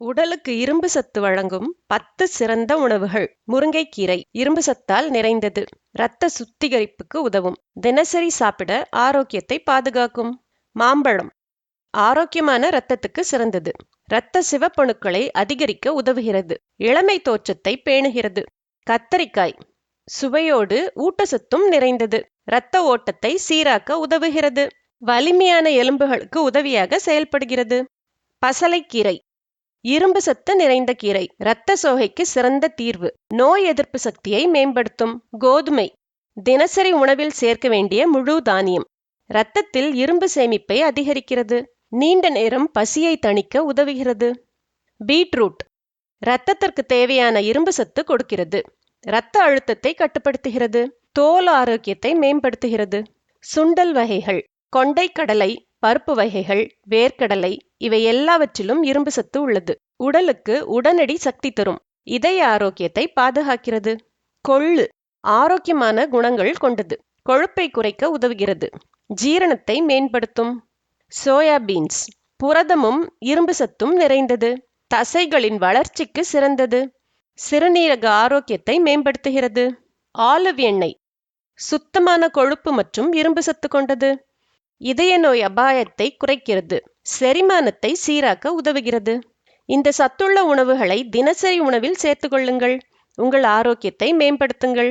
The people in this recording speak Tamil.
உடலுக்கு இரும்பு சத்து வழங்கும் பத்து சிறந்த உணவுகள். முருங்கைக்கீரை இரும்பு சத்தால் நிறைந்தது. இரத்த சுத்திகரிப்புக்கு உதவும். தினசரி சாப்பிட ஆரோக்கியத்தை பாதுகாக்கும். மாம்பழம் ஆரோக்கியமான இரத்தத்துக்கு சிறந்தது. இரத்த சிவப்பணுக்களை அதிகரிக்க உதவுகிறது. இளமை தோற்றத்தை பேணுகிறது. கத்தரிக்காய் சுவையோடு ஊட்டச்சத்தும் நிறைந்தது. இரத்த ஓட்டத்தை சீராக்க உதவுகிறது. வலிமையான எலும்புகளுக்கு உதவியாக செயல்படுகிறது. பசலைக்கீரை இரும்பு சத்து நிறைந்த கீரை இரத்த சோகைக்கு சிறந்த தீர்வு. நோய் எதிர்ப்பு சக்தியை மேம்படுத்தும் கோதுமை. தினசரி உணவில் சேர்க்க வேண்டிய முழு தானியம். இரத்தத்தில் இரும்பு சேமிப்பை அதிகரிக்கிறது. நீண்ட நேரம் பசியை தணிக்க உதவுகிறது. பீட்ரூட். இரத்தத்திற்கு தேவையான இரும்பு சத்து கொடுக்கிறது. இரத்த அழுத்தத்தை கட்டுப்படுத்துகிறது. தோல் ஆரோக்கியத்தை மேம்படுத்துகிறது. சுண்டல் வகைகள். கொண்டை கடலை பருப்பு வகைகள் வேர்க்கடலை இவை எல்லாவற்றிலும் இரும்பு சத்து உள்ளது. உடலுக்கு உடனடி சக்தி தரும். இதய ஆரோக்கியத்தை பாதுகாக்கிறது. கொள்ளு ஆரோக்கியமான குணங்கள் கொண்டது. கொழுப்பை குறைக்க உதவுகிறது. ஜீரணத்தை மேம்படுத்தும். சோயா பீன்ஸ் புரதமும் இரும்பு சத்தும் நிறைந்தது. தசைகளின் வளர்ச்சிக்கு சிறந்தது. சிறுநீரக ஆரோக்கியத்தை மேம்படுத்துகிறது. ஆலிவ் எண்ணெய் சுத்தமான கொழுப்பு மற்றும் இரும்பு சத்து கொண்டது. இதய நோய் அபாயத்தை குறைக்கிறது. செரிமானத்தை சீராக்க உதவுகிறது. இந்த சத்துள்ள உணவுகளை தினசரி உணவில் சேர்த்துக்கொள்ளுங்கள் உங்கள் ஆரோக்கியத்தை மேம்படுத்துங்கள்.